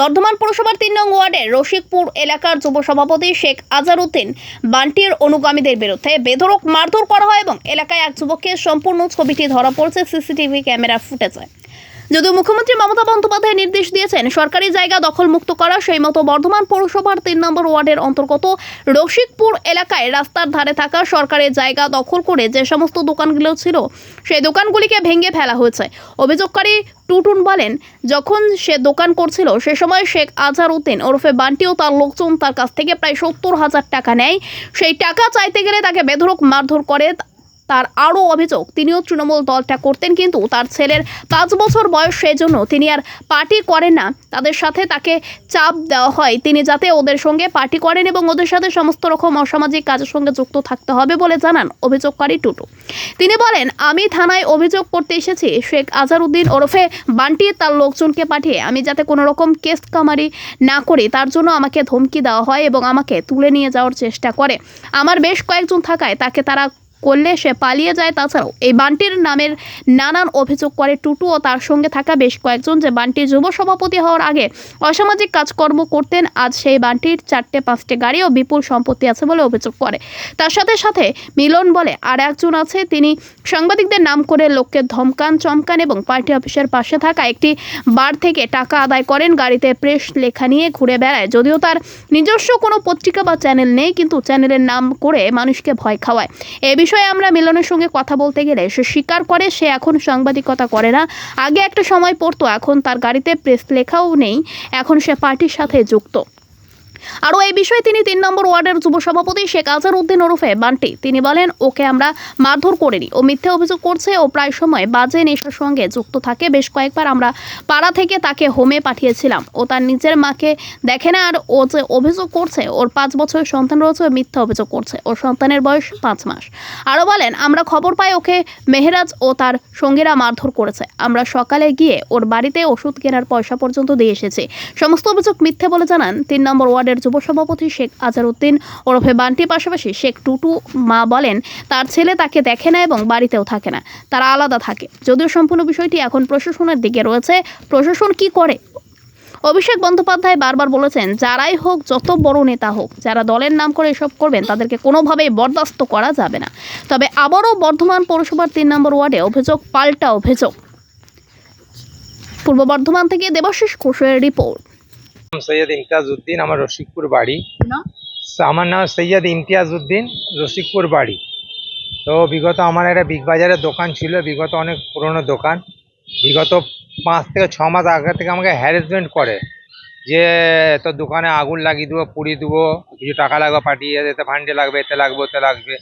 বর্ধমান পুরসভার তিন নং ওয়ার্ডের রশিকপুর এলাকার যুব সভাপতি শেখ আজারউদ্দিন বান্টির অনুগামীদের বিরুদ্ধে বেধরক মারধর করা হয় এবং এলাকায় এক যুবককে সম্পূর্ণ ছবিটি ধরা পড়ছে, সিসিটিভি ক্যামেরা ফুটেজে। যদিও মুখ্যমন্ত্রী মমতা বন্দ্যোপাধ্যায় নির্দেশ দিয়েছেন সরকারি জায়গা দখল মুক্ত করা, সেই মতো বর্ধমান পৌরসভার তিন নম্বর ওয়ার্ডের অন্তর্গত রসিকপুর এলাকায় রাস্তার ধারে থাকা সরকারি জায়গা দখল করে যে সমস্ত দোকানগুলো ছিল, সেই দোকানগুলিকে ভেঙে ফেলা হয়েছে। অভিযোগকারী টুটুন বলেন, যখন সে দোকান করছিল, সে সময় শেখ আজহার উদ্দিন ওরফে বান্টি ও তার লোকজন তার কাছ থেকে প্রায় সত্তর হাজার টাকা নেয়। সেই টাকা চাইতে গেলে তাকে বেধরক মারধর করে তার আরও অভিযোগ, তিনিও তৃণমূল দলটা করতেন কিন্তু তার ছেলের পাঁচ বছর বয়স সেজন্য তিনি আর পার্টি করেন না। তাদের সাথে তাকে চাপ দেওয়া হয়। তিনি যাতে ওদের সঙ্গে পার্টি করেন এবং ওদের সাথে সমস্ত রকম অসামাজিক কাজের সঙ্গে যুক্ত থাকতে হবে বলে জানান অভিযোগকারী টুটু। তিনি বলেন, আমি থানায় অভিযোগ করতে এসেছি। শেখ আজহারউদ্দিন ওরফে বান্টি তার লোকজনকে পাঠিয়ে আমি যাতে কোনো রকম কেস কামারি না করি, তার জন্য আমাকে ধমকি দেওয়া হয় এবং আমাকে তুলে নিয়ে যাওয়ার চেষ্টা করে। আমার বেশ কয়েকজন থাকায় তাকে তারা করলে সে পালিয়ে যায়। তাছাড়াও এই বান্টির নামের নানান অভিযোগ করে টুটু ও তার সঙ্গে থাকা বেশ কয়েকজন যে বান্টি যুব সভাপতি হওয়ার আগে অসামাজিক কাজকর্ম করতেন, আজ সেই বান্টির চারটে, পাঁচটে গাড়ি ও বিপুল সম্পত্তি আছে বলে অভিযোগ করে। তার সাথে সাথে মিলন বলে আর একজন আছে, তিনি সাংবাদিকদের নাম করে লোককে ধমকান, চমকান এবং পার্টি অফিসের পাশে থাকা একটি বার থেকে টাকা আদায় করেন। গাড়িতে প্রেস লেখা নিয়ে ঘুরে বেড়ায়। যদিও তার নিজস্ব কোনো পত্রিকা বা চ্যানেল নেই, কিন্তু চ্যানেলের নাম করে মানুষকে ভয় খাওয়ায়। এ বিষয়ে আমরা মিলনের সঙ্গে কথা বলতে গেলে সে স্বীকার করে, সে এখন সাংবাদিকতা করে না। আগে একটা সময় পড়তো, এখন তার গাড়িতে প্রেস লেখাও নেই, এখন সে পার্টির সাথে যুক্ত। আরও এই বিষয়ে তিনি তিন নম্বর ওয়ার্ডের যুব সভাপতি শেখ আজহার উদ্দিন ওরফে বান্টি। তিনি বলেন, ওকে আমরা মারধর করিনি ও মিথ্যে অভিযোগ করছে ও প্রায় সময় বাজে নেশার সঙ্গে যুক্ত থাকে। বেশ কয়েকবার আমরা পাড়া থেকে তাকে হোমে পাঠিয়েছিলাম। ও তার নিজের মাকে দেখে না আর ও যে অভিযোগ করছে, ওর পাঁচ বছরের সন্তান রয়েছে, ও মিথ্যা অভিযোগ করছে। ওর সন্তানের বয়স পাঁচ মাস। আরও বলেন, আমরা খবর পাই ওকে মেহরাজ ও তার সঙ্গীরা মারধর করেছে। আমরা সকালে গিয়ে ওর বাড়িতে ওষুধ কেনার পয়সা পর্যন্ত দিয়ে এসেছি। সমস্ত অভিযোগ মিথ্যে বলে জানান তিন নম্বর ওয়ার্ডের যুব সভাপতি শেখ আজারউদ্দিন ওরফে বান্টির পাশাপাশি শেখ টুটু মা বলেন, তার ছেলে তাকে দেখে না এবং বাড়িতেও থাকে না, তারা আলাদা থাকে। যদিও সম্পূর্ণ বিষয়টি এখন প্রশাসনের দিকে রয়েছে, প্রশাসন কি করে? অভিষেক বন্দ্যোপাধ্যায় বারবার বলেছেন, যারাই হোক, যত বড় নেতা হোক, যারা দলের নাম করে এসব করবেন, তাদেরকে কোনোভাবেই বরদাস্ত করা যাবে না। তবে আবারও বর্ধমান পৌরসভার তিন নম্বর ওয়ার্ডে অভিযোগ, পাল্টা অভিযোগ। পূর্ব বর্ধমান থেকে দেবাশিস ঘোষের রিপোর্ট। সৈয়দ ইমতিয়াজ উদ্দিন আমার রসিকপুর বাড়ি। আমার নাম সৈয়দ ইমতিয়াজ উদ্দিন রসিকপুর বাড়ি। তো বিগত আমার একটা বিগ বাজারের দোকান ছিল বিগত অনেক পুরনো দোকান। বিগত পাঁচ থেকে ছ মাস আগে থেকে আমাকে হ্যারাসমেন্ট করে যে তোর দোকানে আগুন লাগিয়ে দেবো পুড়ি দেবো কিছু টাকা লাগবে পাঠিয়ে এতে ফান্ডে লাগবে এতে লাগবে ওতে লাগবে।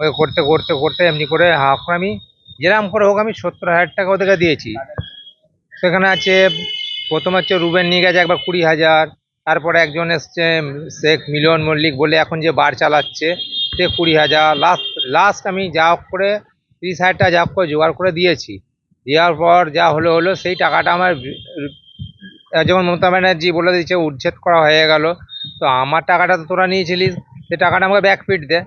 ওই করতে করতে করতে এমনি করে হাফ আমি যেরকম করে হোক আমি সত্তর হাজার টাকা ওদেরকে দিয়েছি। সেখানে আছে প্রথম হচ্ছে রুবেন নিয়ে গেছে একবার কুড়ি হাজার, তারপরে একজন এসছে শেখ মিলন মল্লিক বলে এখন যে বার চালাচ্ছে, সে কুড়ি হাজার। লাস্ট লাস্ট আমি যা করে তিরিশ হাজার টাকা যা করে জোগাড় করে দিয়েছি। দেওয়ার পর যা হলো হলো, সেই টাকাটা আমার যেমন মমতা ব্যানার্জি বলে দিচ্ছে উচ্ছেদ করা হয়ে গেল। তো আমার টাকাটা তো তোরা নিয়েছিলিস, সে টাকাটা আমাকে ব্যাকফিট দে।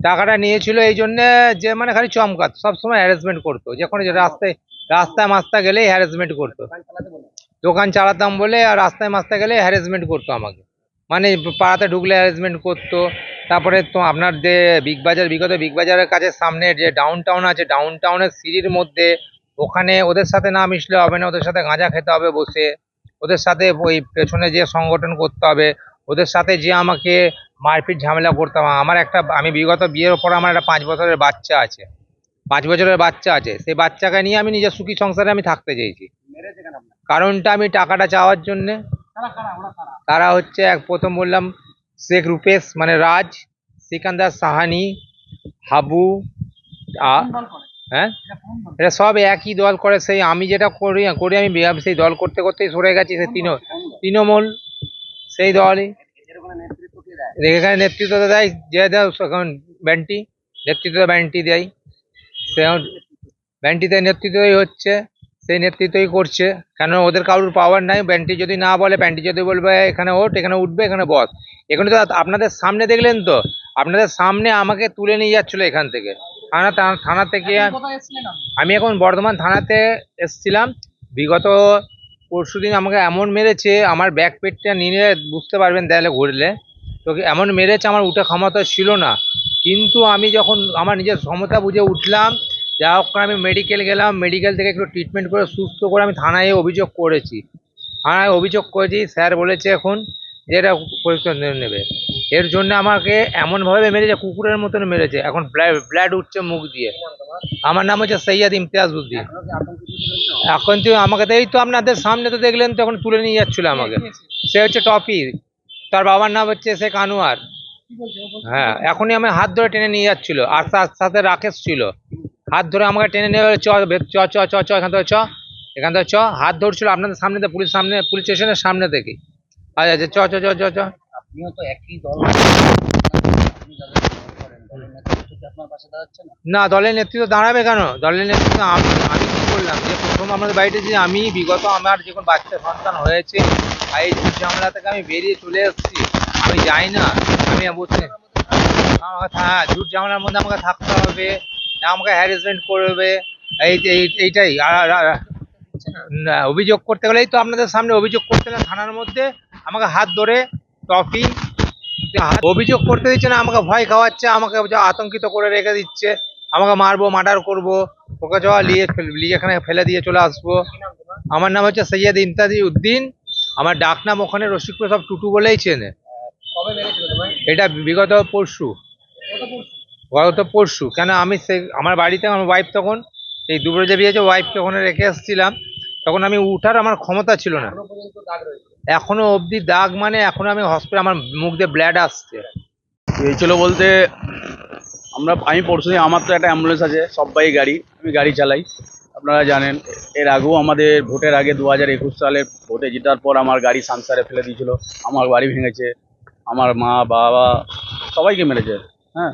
টাকাটা নিয়েছিল এই জন্যে যে মানে খালি চমকাত, সবসময় হ্যারাসমেন্ট করতো। যখন রাস্তায় রাস্তায় মাস্তা গেলেই হ্যারাসমেন্ট করতো। দোকান চালাতাম বলে আর রাস্তায় মাস্তা গেলে হ্যারাসমেন্ট করতো আমাকে। মানে পাড়াতে ঢুকলে হ্যারাসমেন্ট করতো। তারপরে তো আপনার যে বিগ বাজার বিগত বিগ বাজারের কাছে সামনে যে ডাউন টাউন আছে ডাউন টাউনের সিঁড়ির মধ্যে ওখানে ওদের সাথে না মিশলে হবে না, ওদের সাথে গাঁজা খেতে হবে বসে। ওদের সাথে ওই পেছনে যে সংগঠন করতে হবে, ওদের সাথে যে আমাকে মারপিট ঝামেলা করতাম। আমার একটা আমি বিগত বিয়ের পর আমার একটা পাঁচ বছরের বাচ্চা আছে। পাঁচ বছরের বাচ্চা আছে। সেই বাচ্চাকে নিয়ে আমি নিজের সুখী সংসারে আমি থাকতে চেয়েছি। কারণটা আমি টাকাটা চাওয়ার জন্যে। তারা হচ্ছে এক প্রথম বললাম শেখ রূপেশ মানে রাজ সিকান্দার সাহানি হাবু হ্যাঁ? এটা সব একই দল করে। সেই আমি যেটা করি করি আমি সেই দল করতে করতেই সরে গেছি। সেই তৃণ তৃণমূল সেই দলই। এখানে নেতৃত্ব দেয় যে দেয় এখন ব্যান্টি নেতৃত্ব ব্যান্টি দেয়। সে ব্যান্টিতে নেতৃত্বই হচ্ছে সেই নেতৃত্বই করছে। কেন ওদের কারোর পাওয়ার নাই ব্যান্ডটি যদি না বলে ব্যান্টি যদি বলবে এখানে ওঠ এখানে উঠবে এখানে বস। এখানে তো আপনাদের সামনে দেখলেন তো আপনাদের সামনে আমাকে তুলে নিয়ে যাচ্ছিল এখান থেকে। থানা থানা থেকে আমি এখন বর্ধমান থানাতে এসছিলাম। বিগত পরশুদিন আমাকে এমন মেরেছে আমার ব্যাক পেটটা নিয়ে বুঝতে পারবেন তাহলে ঘুরলে। তোকে এমন মেরেছে আমার উঠে ক্ষমতা ছিল না। কিন্তু আমি যখন আমার নিজের ক্ষমতা বুঝে উঠলাম, যা হোক করে আমি মেডিকেল গেলাম মেডিকেল থেকে একটু ট্রিটমেন্ট করে সুস্থ করে আমি থানায় অভিযোগ করেছি। থানায় অভিযোগ করেছি, স্যার বলেছে এখন যে এটা পরীক্ষা নেবে। এর জন্য আমাকে এমনভাবে মেরেছে, কুকুরের মতন মেরেছে। এখন ব্লাড উঠছে মুখ দিয়ে। আমার নাম হচ্ছে সৈয়দ ইমতিয়াজ উদ্দিন। এখন তো আমাকে তো, এই তো আপনাদের সামনে তো দেখলেন তো, এখন তুলে নিয়ে যাচ্ছিল আমাকে। সে হচ্ছে টপি তার বাবার নাম হচ্ছে শেখ আনোয়ার। হ্যাঁ এখনই আমি হাত ধরে টেনে নিয়ে যাচ্ছিল। আর তার সাথে রাকেশ ছিল। হাত ধরে আমাকে টেনে নিয়ে গেলো, চ চ চ চ চ এখান থেকে চ এখান থেকে চ। হাত ধরছিল আপনাদের সামনে পুলিশ সামনে পুলিশ স্টেশনের সামনে থেকে। আচ্ছা আচ্ছা চ চ চ চ চ। না? দলের নেতৃত্ব দাঁড়াবে কেন? দলের নেতৃত্ব আমি করলাম। যে প্রথম আমাদের বাড়িতে যে আমি, বিগত আমার যখন বাচ্চা সন্তান হয়েছে এই ঝামেলা থেকে আমি বেরিয়ে চলে এসেছি, আমি যাই না। আমি বসে আমাকে হ্যাঁ ঝুট ঝামেলার মধ্যে আমাকে থাকতে হবে, আমাকে হ্যারাসমেন্ট করবে, এই এই- এইটাই। অভিযোগ করতে গেলেই তো আপনাদের সামনে অভিযোগ করতে গেলে থানার মধ্যে আমাকে হাত ধরে টফি অভিযোগ করতে দিচ্ছে না, আমাকে ভয় খাওয়াচ্ছে, আমাকে আতঙ্কিত করে রেখে দিচ্ছে, আমাকে মারবো, মার্ডার করব। ওকে যাওয়া নিয়ে ফেল- নিয়ে এখানে ফেলে দিয়ে চলে আসব। আমার নাম হচ্ছে সৈয়দ ইমতাজি উদ্দিন। আমার ডাক নাম ওখানে রসিকপুর সব টুটু বলেই চেনে। এটা বিগত পরশু। গত পরশু? কেন আমি সে আমার বাড়িতে আমার ওয়াইফ তখন এই দুপুরে যে বিয়েছে ওয়াইফকে ওখানে রেখে এসেছিলাম। তখন আমি উঠার আমার ক্ষমতা ছিল না। এখনও অবধি দাগ মানে এখনও আমি হসপিটাল আমার মুখ দিয়ে ব্লাড আসছে। হয়েছিল বলতে আমরা, আমি পরশু দিন আমার তো একটা অ্যাম্বুলেন্স আছে, সব্বাই গাড়ি, আমি গাড়ি চালাই। আপনারা জানেন, এর আগেও আমাদের ভোটের আগে দু হাজার একুশ সালে ভোটে জেতার পর আমার গাড়ি সানসারে ফেলে দিয়েছিল, আমার বাড়ি ভেঙেছে, আমার মা, বাবা, সবাইকে মেরেছে হ্যাঁ।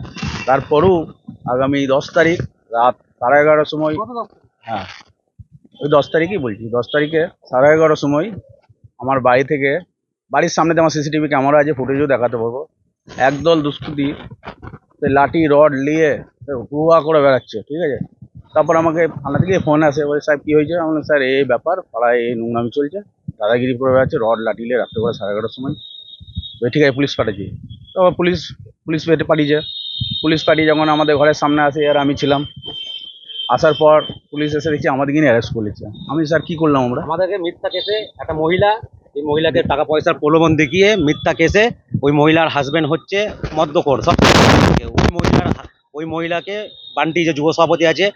তারপরেও আগামী দশ তারিখ রাত সাড়ে এগারোটার সময় হ্যাঁ ওই দশ তারিখই বলছি, দশ তারিখে সাড়ে এগারোটার সময় আমার বাড়ি থেকে, বাড়ির সামনে আমার সিসিটিভি ক্যামেরা আছে, ফুটেজও দেখাতে পারব। একদল দুষ্কৃতী লাঠি, রড নিয়ে হুয়া করে বেড়াচ্ছে, ঠিক আছে? তারপর আমাকে থানা থেকে ফোন আসে, বলে সাহেব কী হয়েছে? আমি স্যার এই ব্যাপার, পাড়ায় এই নোংরামি চলছে, দাদাগিরি করে বেড়াচ্ছে, রড, লাঠি নিয়ে রাত্রে করে সাড়ে এগারোটার সময়। তো ঠিক আছে পুলিশ পাঠিয়েছি। তারপর পুলিশ পুলিশ পেটে পাঠিয়েছে। পুলিশ পাঠিয়ে যখন আমাদের ঘরের সামনে আসে আর আমি ছিলাম। আসার পর পুলিশ এসে দেখছি আমাদেরকে নিয়ে অ্যারেস্ট করেছে। আমি, স্যার, কী করলাম আমরা? আমাদেরকে মিথ্যা কেসে একটা মহিলা এই মহিলাকে টাকা পয়সার প্রলোভন দেখিয়ে মিথ্যা কেসে ওই মহিলার হাজব্যান্ড হচ্ছে মদ্যকর। সব ওই মহিলার ওই মহিলাকে বান্টি যে যুব সভাপতি আছে,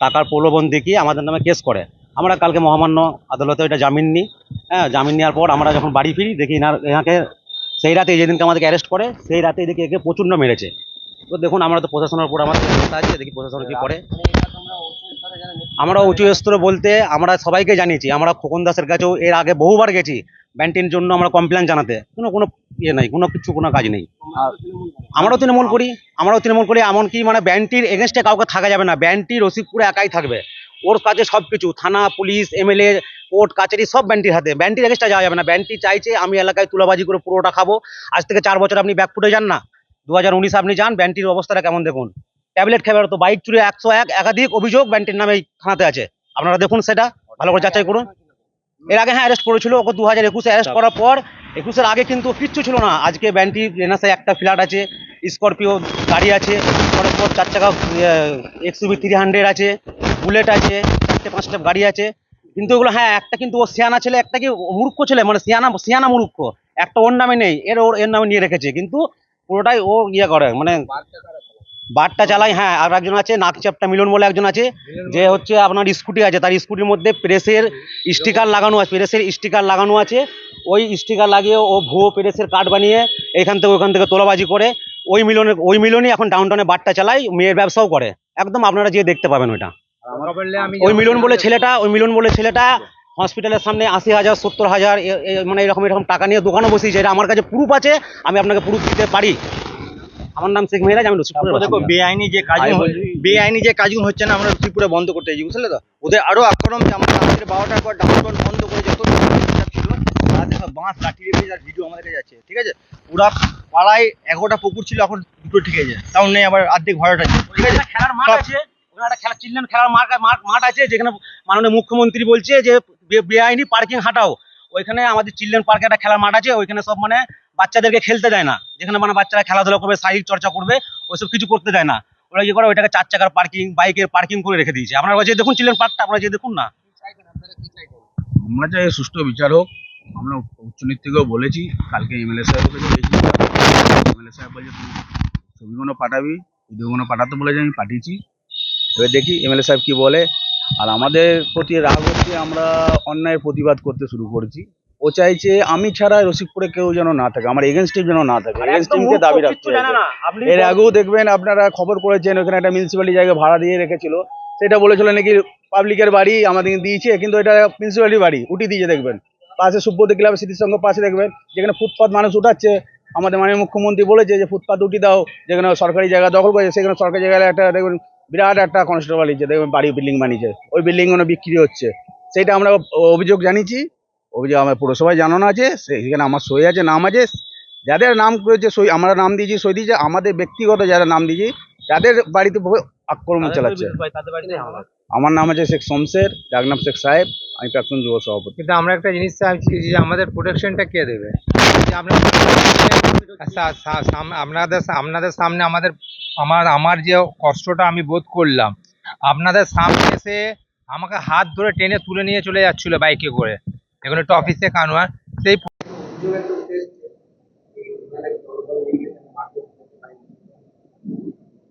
টাকার প্রলোভন দেখিয়ে আমাদের নামে কেস করে। আমরা কালকে মহামান্য আদালতে এটা জামিন নিই। হ্যাঁ জামিন নেওয়ার পর আমরা যখন বাড়ি ফিরি, দেখি এনাকে সেই রাতে যেদিনকে আমাদেরকে অ্যারেস্ট করে, সেই রাতে দেখি একে প্রচণ্ড মেরেছে। তো দেখুন, আমরা তো প্রশাসনের উপর আমাদের আছে, দেখি প্রশাসন কি করে মানে এটা তোমরা উঁচু স্তরে জানেন আমরা উঁচু স্তরে বলতে আমরা সবাইকে জানিয়েছি, আমরা খোকন দাসের কাছেও এর আগে বহুবার গেছি, ব্যান্টির জন্য আমরা কমপ্লেন জানাতে। কোনো কোনো ইয়ে নাই, কোনো কিছু, কোনো কাজ নেই। আমরাও তৃণমূল করি, আমরাও তৃণমূল করি, এমনকি মানে ব্যান্ডটির এগেনস্টে কাউকে থাকা যাবে না ব্যান্ডটি রসিকপুরে একাই থাকবে। ওর কাছে সব কিছু থানা, পুলিশ, এমএলএ, কোর্ট কাছারি সব ব্যান্ডটির হাতে। ব্যান্ডটির এগেনস্টে যাওয়া যাবে না। ব্যান্ডটি চাইছে আমি এলাকায় তুলাবাজি করে পুরোটা খাব। আজ থেকে চার বছর আপনি ব্যাক ফুটে যান না। দু হাজার উনিশে আপনি যান ব্যান্ডটির অবস্থাটা কেমন দেখুন? ট্যাবলেট খেয়ে বেরোতো বাইক চুরি, একশো এক একাধিক অভিযোগ ব্যান্ডটির নামে থানাতে আছে। আপনারা দেখুন সেটা, ভালো করে যাচাই করুন। এর আগে হ্যাঁ অ্যারেস্ট করেছিল, ওকে দু হাজার একুশে অ্যারেস্ট করার পর, একুশের আগে কিন্তু কিচ্ছু ছিল না। আজকে ব্যান্ডটি রেনাসে একটা ফ্ল্যাট আছে স্করপিও গাড়ি আছে পরের পর চার চাকা এক্সইউভি থ্রি হান্ড্রেড আছে বুলেট আছে, চারটে পাঁচটা গাড়ি আছে। কিন্তু ওগুলো হ্যাঁ একটা কিন্তু ও সিয়ানা ছেলে, একটা কি মূর্খ ছেলে মানে সিয়ানা সিয়ানা মূর্খ। একটা ওর নামে নেই, এর ওর, এর নামে নিয়ে রেখেছে। কিন্তু পুরোটাই ও ইয়ে করে মানে বারটা চালাই হ্যাঁ আর একজন আছে নাকচাপটা মিলন বলে একজন আছে, যে হচ্ছে আপনার স্কুটি আছে, তার স্কুটির মধ্যে প্রেসের স্টিকার লাগানো আছে, প্রেসের স্টিকার লাগানো আছে, ওই স্টিকার লাগিয়ে ও ভুয়ো প্রেসের কার্ড বানিয়ে এখান থেকে ওখান থেকে তোলাবাজি করে, ওই মিলনের ওই মিলনই এখন ডাউনটাউনে বারটা চালায় মেয়ের ব্যবসাও করে, একদম আপনারা যেয়ে দেখতে পাবেন ওইটা। ওই মিলন বলে ছেলেটা, ওই মিলন বলে ছেলেটা হসপিটালের সামনে আশি হাজার, সত্তর হাজার মানে এরকম এরকম টাকা নিয়ে দোকানও বসিয়েছে, এটা আমার কাছে প্রুফ আছে, আমি আপনাকে প্রুফ দিতে পারি। আমার নাম শেখ মেহরাজ আমি দেখো বেআইনি যে কাজ বেআইনি যে কাজগুলো হচ্ছে না আমরা ত্রিপুরা বন্ধ করতে চাইছি বুঝলে তো? ওদের আরও আক্রমণ যে আমরা রাত্রে বারোটার পর ডাউনটাউন বন্ধ করে যত বাঁশ ভিডিও আমাদের কাছে ঠিক আছে? পুরা পাড়ায় এগারোটা পুকুর ছিল এখন দুটো ঠিক আছে তাও নেই আবার অর্ধেক ভরাট আছে ঠিক আছে? খেলার মাঠ আছে ওখানে একটা খেলা চিলড্রেন খেলার মাঠ আছে যেখানে মাননীয় মুখ্যমন্ত্রী বলছে যে বেআইনি পার্কিং হাটাও। ওইখানে আমাদের চিলড্রেন পার্কে একটা খেলার মাঠ আছে ওইখানে সব মানে বাচ্চাদেরকে খেলতে দেয় না। যেখানে মানে বাচ্চারা খেলাধুলা করবে শারীরিক চর্চা করবে ওইসব কিছু করতে দেয় না। ওরা কি করে? ওইটাকে চার চাকার পার্কিং বাইকের পার্কিং করে রেখে দিয়েছে। আপনারা যে দেখুন চিলড্রেন পার্কটা আপনারা যে দেখুন না। আমরা চাই সুষ্ঠু বিচার হোক আমরা উচ্চ থেকেও বলেছি কালকে এমএলএ সাহেবের কাছে গেছি এমএলএ সাহেব বলছে তুই ছবিগুলো পাঠাবি? ভিডিওগুলো পাঠাতে বলেছে আমি পাঠিয়েছি। এবার দেখি এমএলএ সাহেব কি বলে। আর আমাদের প্রতি রাগ হচ্ছে আমরা অন্যায় প্রতিবাদ করতে শুরু করেছি। ও চাইছে আমি ছাড়া রসিকপুরে কেউ যেন না থাকে আমার এগেনস্ট টিম যেন না থাকে। এগেনস্ট টিমকে দাবি রাখতে এর আগেও দেখবেন আপনারা খবর করেছেন ওখানে একটা মিউনিসিপ্যালিটি জায়গা ভাড়া দিয়ে রেখেছিল। সেটা বলেছিল নাকি পাবলিকের বাড়ি আমাদের দিয়েছে কিন্তু এটা মিউনিসিপ্যালিটি বাড়ি উঠি দিয়েছে দেখবেন। পাশে সুব্রত ক্লাবের স্মৃতির সঙ্গে পাশে দেখবেন যেখানে ফুটপাত মানুষ উঠাচ্ছে। আমাদের মাননীয় মুখ্যমন্ত্রী বলেছে যে ফুটপাত উঠি দাও যেখানে সরকারি জায়গা দখল করেছে সেখানে সরকারি জায়গায় একটা দেখবেন বিরাট একটা কনস্টেবল দিচ্ছে দেখবেন বাড়ি বিল্ডিং বানিয়েছে। ওই বিল্ডিং বিক্রি হচ্ছে। সেটা আমরা অভিযোগ জানিয়েছি। অভিযোগ আমার পুরসভায় জানানো আছে সেখানে আমার সই আছে নাম আছে। যাদের নাম করেছে সই আমরা নাম দিয়েছি সই দিয়েছি আমাদের ব্যক্তিগত যারা নাম দিয়েছি যাদের বাড়িতে বহু আক্রমণ চালাচ্ছে। তাদের আমার নাম আছে শেখ শমশের ডাকনাম শেখ সাহেব আমি প্রাক্তন যুব সভাপতি। কিন্তু আমরা একটা জিনিস চাইছি যে আমাদের প্রোটেকশনটা কে দেবে? সা- সা- সাম- আপনাদের আপনাদের সামনে আমাদের আমার আমার যে কষ্টটা আমি বোধ করলাম আপনাদের সামনে এসে আমাকে হাত ধরে টেনে তুলে নিয়ে চলে যাচ্ছিল বাইকে করে। এখানে একটু অফিসে কানোয়ার সেই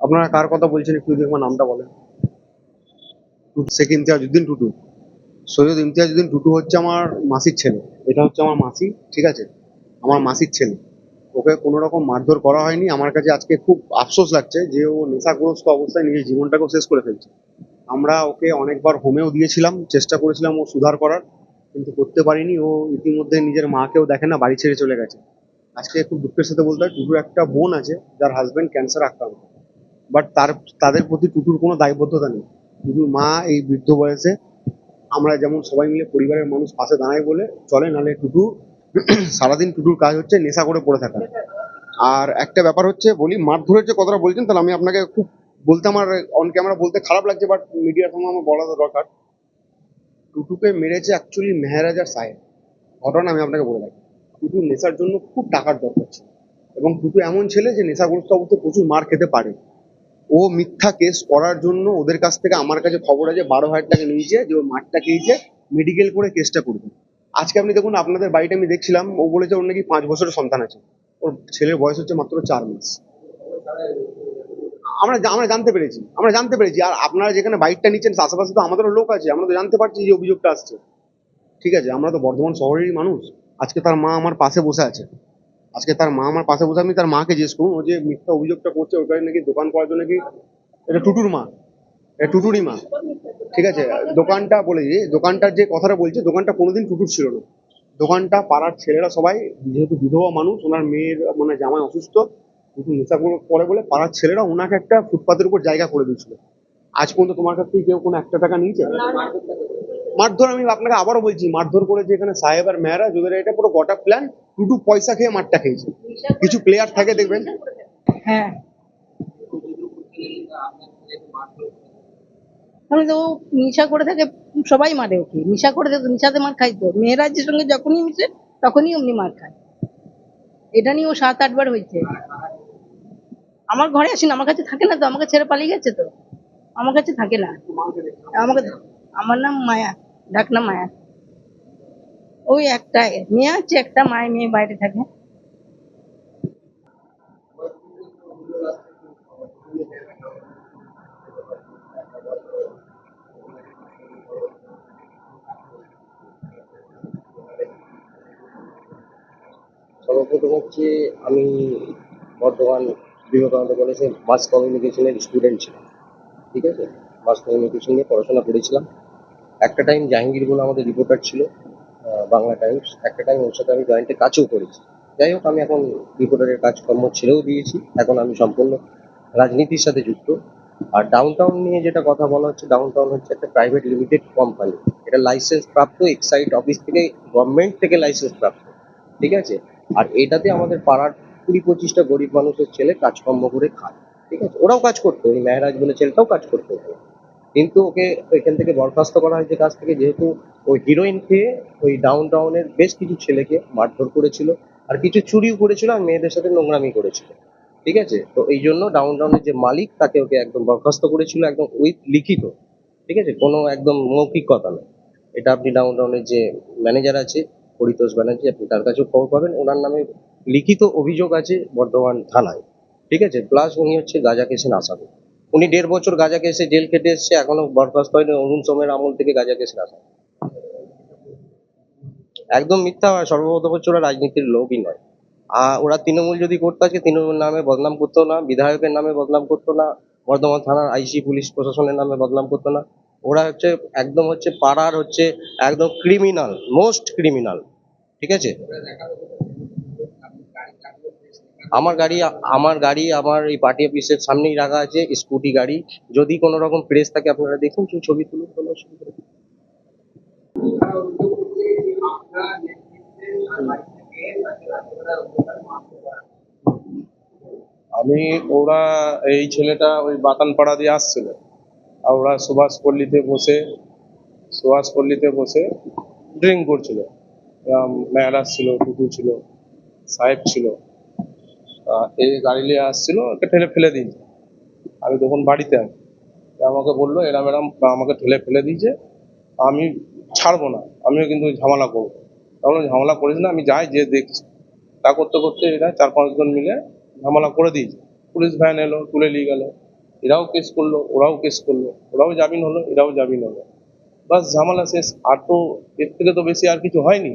আপনারা কার কথা বলছেন একটু আমার নামটা বলেন? শেখ টুটু। সৈয়দ ইমতিয়াজউদ্দিন টুটু হচ্ছে আমার মাসির ছেলে। এটা হচ্ছে আমার মাসি, ঠিক আছে? আমার মাসির ছেলে। ওকে কোনো রকম মারধর করা হয়নি। আমার কাছে আজকে খুব আফসোস লাগছে যে ও নেশাগ্রস্ত অবস্থায় নিজের জীবনটাকেও শেষ করে ফেলছে। আমরা ওকে অনেকবার হোমেও দিয়েছিলাম, চেষ্টা করেছিলাম ও সুধার করার। কিন্তু করতে পারিনি। ও ইতিমধ্যে নিজের মাকেও দেখে না, বাড়ি ছেড়ে চলে গেছে। আজকে খুব দুঃখের সাথে বলতে হয়, টুটুর একটা বোন আছে, যার হাজবেন্ড ক্যান্সার আক্রান্ত। বাট তার, তাদের প্রতি টুটুর কোনো দায়বদ্ধতা নেই। টুটুর মা এই বৃদ্ধ বয়সে, আমরা যেমন সবাই মিলে পরিবারের মানুষ পাশে দাঁড়ায় বলে চলে নালে টুটু সারাদিন টুটুর কাজ হচ্ছে নেশা করে পড়ে থাকা। আর একটা ব্যাপার হচ্ছে, বলি মারধরের যে কথাটা বলছেন, তাহলে আমি আপনাকে খুব বলতে আমার অন ক্যামেরা বলতে খারাপ লাগছে বাট মিডিয়ার সঙ্গে আমার বলা দরকার। টুটুকে মেরেছে অ্যাকচুয়ালি মেহরাজার সাহেব ঘটনা আমি আপনাকে বলে রাখি। টুটু নেশার জন্য খুব টাকার দরকার ছিল। এবং টুটু এমন ছেলে যে নেশাগ্রস্ত অবস্থায় প্রচুর মার খেতে পারে। ও মিথ্যা কেস করার জন্য ওদের কাছ থেকে আমার কাছে খবর আছে, বারো হাজার টাকা নিয়েছে, যে ও মাঠটা খেয়েছে মেডিকেল করে কেসটা করবে আজকে আপনি দেখুন, আপনাদের বাড়িটা আমি দেখছিলাম, ও বলেছে ওর নাকি পাঁচ বছরের সন্তান আছে। ওর ছেলের বয়স হচ্ছে মাত্র চার মাস। আমরা আমরা জানতে পেরেছি, আমরা জানতে পেরেছি। আর আপনারা যেখানে বাইকটা নিচ্ছেন, আশেপাশে তো আমাদেরও লোক আছে, আমরা তো জানতে পারছি যে অভিযোগটা আসছে। ঠিক আছে, আমরা তো বর্ধমান শহরেরই মানুষ। আজকে তার মা আমার পাশে বসে আছে। আজকে তার মা আমার পাশে বসে, আমি তার মাকে জিজ্ঞেস করুন ও যে মিথ্যা অভিযোগটা করছে ওখানে নাকি দোকান করার জন্য নাকি, এটা টুটুর মা, এটা টুটুরই মা। ঠিক আছে, দোকানটা বলে যে দোকানটার যে কথাটা বলছে, দোকানটা কোনোদিন টুটুর ছিল না। দোকানটা পাড়ার ছেলেরা সবাই, যেহেতু বিধবা মানুষ, ওনার মেয়ের মানে জামাই অসুস্থ নেশা করে- করে বলে পাড়ার ছেলেরা ওনাকে একটা ফুটপাতের উপর জায়গা করে দিয়েছিল। আজ পর্যন্ত তোমার কাছ থেকে কেউ কোনো একটা টাকা নিয়েছে? মারধর, আমি আপনাকে আবারও বলছি, মারধর করেছে এখানে সাহেব আর মেয়েরা, যদি এটা পুরো গোটা প্ল্যান টুটু পয়সা খেয়ে মারটা খেয়েছে। কিছু প্লেয়ার থাকে দেখবেন। হ্যাঁ। আমি তো নেশা করে থাকে, সবাই মারে ওকে। নেশা করে থাকে নেশাতে মার খাই তো। মেয়েরাজ সঙ্গে যখনই মিশে, তখনই অমনি মার খায়। এটা নিয়ে ও সাত আটবার হয়েছে। আমার ঘরে আসেন, আমার কাছে থাকে না তো, আমাকে ছেড়ে পালিয়ে গেছে তো। আমার কাছে থাকে না। আমাকে আমার নাম মায়া, ডাক নাম মায়া। ওই একটা মেয়ে আছে, একটা মায়ের মেয়ে বাইরে থাকে। সর্বপ্রথম হচ্ছে আমি বর্ধমান বিবেকানন্দ কলেজে মাস কমিউনিকেশনের স্টুডেন্ট ছিলাম ঠিক আছে? মাস কমিউনিকেশন নিয়ে পড়াশোনা করেছিলাম। একটা টাইম জাহাঙ্গীর বলে আমাদের রিপোর্টার ছিল বাংলা টাইমস একটা টাইম ওর সাথে আমি জয়েন্টে কাজও করেছি। যাই হোক, আমি এখন রিপোর্টারের কাজকর্ম ছেড়েও দিয়েছি। এখন আমি সম্পূর্ণ রাজনীতির সাথে যুক্ত। আর ডাউনটাউন নিয়ে যেটা কথা বলা হচ্ছে ডাউনটাউন হচ্ছে একটা প্রাইভেট লিমিটেড কোম্পানি এটা লাইসেন্স প্রাপ্ত এক্সাইড অফিস থেকে গভর্নমেন্ট থেকে লাইসেন্স প্রাপ্ত। ঠিক আছে? আর এটাতে আমাদের পাড়ার কুড়ি পঁচিশটা গরিব মানুষের ছেলে কাজকর্ম করে খায়। ঠিক আছে? ওরাও কাজ করতো ওই মেহরাজ বলে ছেলেটাও কাজ করতো। কিন্তু ওকে এখান থেকে বরখাস্ত করা হয়েছে কাজ থেকে, যেহেতু ওই হিরোইন খেয়ে ওই ডাউন টাউনের বেশ কিছু ছেলেকে মারধর করেছিল আর কিছু চুরিও করেছিল আর মেয়েদের সাথে নোংরামি করেছিল। ঠিক আছে? তো এই জন্য ডাউন টাউনের যে মালিক, তাকে ওকে একদম বরখাস্ত করেছিল, একদম উইথ লিখিত। ঠিক আছে? কোনো একদম মৌখিক কথা নয়। এটা আপনি ডাউন টাউনের যে ম্যানেজার আছে, পরিতোষ ব্যানার্জি, আপনি তার কাছেও খবর পাবেন। ওনার নামে লিখিত অভিযোগ আছে বর্ধমান থানায়। ঠিক আছে? প্লাস উনি হচ্ছে গাজা কেসের আসামি উনি দেড় বছর গাজা কেসে জেল কেটে এসছে, এখনও বরখাস্ত হয়নি। অরুণ সোমের আমল থেকে গাজা কেসের আসামি একদম মিথ্যা সর্বপ্রথম হচ্ছে ওরা রাজনীতির লোকই নয়। আর ওরা তৃণমূল যদি করতো আজকে তৃণমূল নামে বদনাম করতো না, বিধায়কের নামে বদনাম করতো না, বর্ধমান থানার আইসি, পুলিশ প্রশাসনের নামে বদনাম করতো না। ওরা হচ্ছে একদম হচ্ছে পাড়ার হচ্ছে একদম ক্রিমিনাল মোস্ট ক্রিমিনাল ঠিক আছে? আমার গাড়ি আমার গাড়ি, আমার এই পার্টি অফিসের সামনেই রাখা আছে, স্কুটি গাড়ি। যদি কোনো রকম প্রেস থাকে, আপনারা দেখুন ছবি তুলুন, কোনো অসুবিধা। আমি, ওরা এই ছেলেটা ওই বাতানপাড়া দিয়ে আসছিল। আর ওরা সুভাষ পল্লীতে বসে সুভাষ পল্লীতে বসে ড্রিঙ্ক করছিল। মেয়ারাজ ছিল টুকু ছিল, সাহেব ছিল। এই গাড়ি নিয়ে আসছিল, ওকে ঠেলে ফেলে দিয়েছে। আমি তখন বাড়িতে তা আমাকে বলল এরম এরম আমাকে ঠেলে ফেলে দিয়েছে, আমি ছাড়বো না, আমিও কিন্তু ঝামেলা করব তাহলে ঝামেলা করিস না, আমি যাই যে দেখছি। তা করতে করতে এরা চার পাঁচজন মিলে ঝামেলা করে দিয়েছে। পুলিশ ভ্যান এলো, তুলে নিয়ে গেল। এরাও কেস করল, ওরাও কেস করল। ওরাও জামিন হলো, এরাও জামিন হলো। বাস ঝামেলা শেষ। আর তো এর থেকে তো বেশি আর কিছু হয়নি।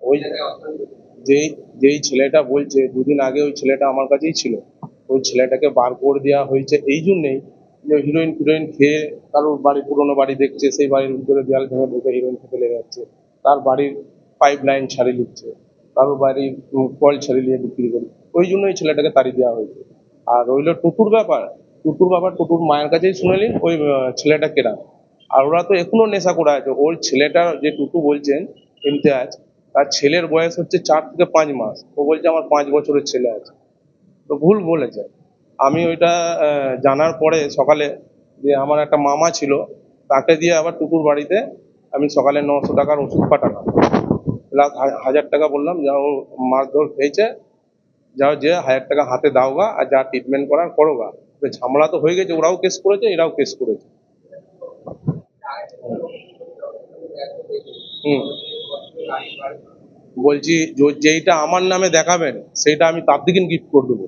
ওই যেই যেই ছেলেটা বলছে, দুদিন আগে ওই ছেলেটা আমার কাছেই ছিল। ওই ছেলেটাকে বার করে দেওয়া হয়েছে এই জন্যেই যে হিরোইন ফিরোইন খেয়ে কারোর বাড়ি পুরোনো বাড়ি দেখছে, সেই বাড়ির ভিতরে দেয়াল ভেঙে ঢুকে হিরোইন খেতে লেগে যাচ্ছে। তার বাড়ির পাইপ লাইন ছাড়িয়ে নিচ্ছে কারোর বাড়ির কল ছাড়িয়ে নিয়ে বিক্রি করি। ওই জন্য এই ছেলেটাকে তাড়িয়ে দেওয়া হয়েছে। আর রইল টুটুর ব্যাপার। টুটুর ব্যাপার টুটুর মায়ের কাছেই শুনে নিন ওই ছেলেটা কেনা আর ওরা তো এখনও নেশা করে আছে। ওর ছেলেটা যে টুটু বলছেন, ইমতিয়াজ, তার ছেলের বয়স হচ্ছে চার থেকে পাঁচ মাস। ও বলছে, আমার পাঁচ বছরের ছেলে আছে। তো ভুল বলেছে। আমি ওইটা জানার পরে সকালে যে আমার একটা মামা ছিল, তাকে দিয়ে আবার টুকুর বাড়িতে আমি সকালে নশো টাকার ওষুধ পাঠালাম। প্লাস হাজার টাকা বললাম, যা ও মারধর খেয়েছে যাও যে হাজার টাকা হাতে দাও গা, আর যা ট্রিটমেন্ট করার করো গা। ঝামেলা তো হয়ে গেছে, ওরাও কেস করেছে, এরাও কেস করেছে। বলছি যেইটা আমার নামে দেখাবেন সেইটা আমি তার দিকে গিফট করে দেবো।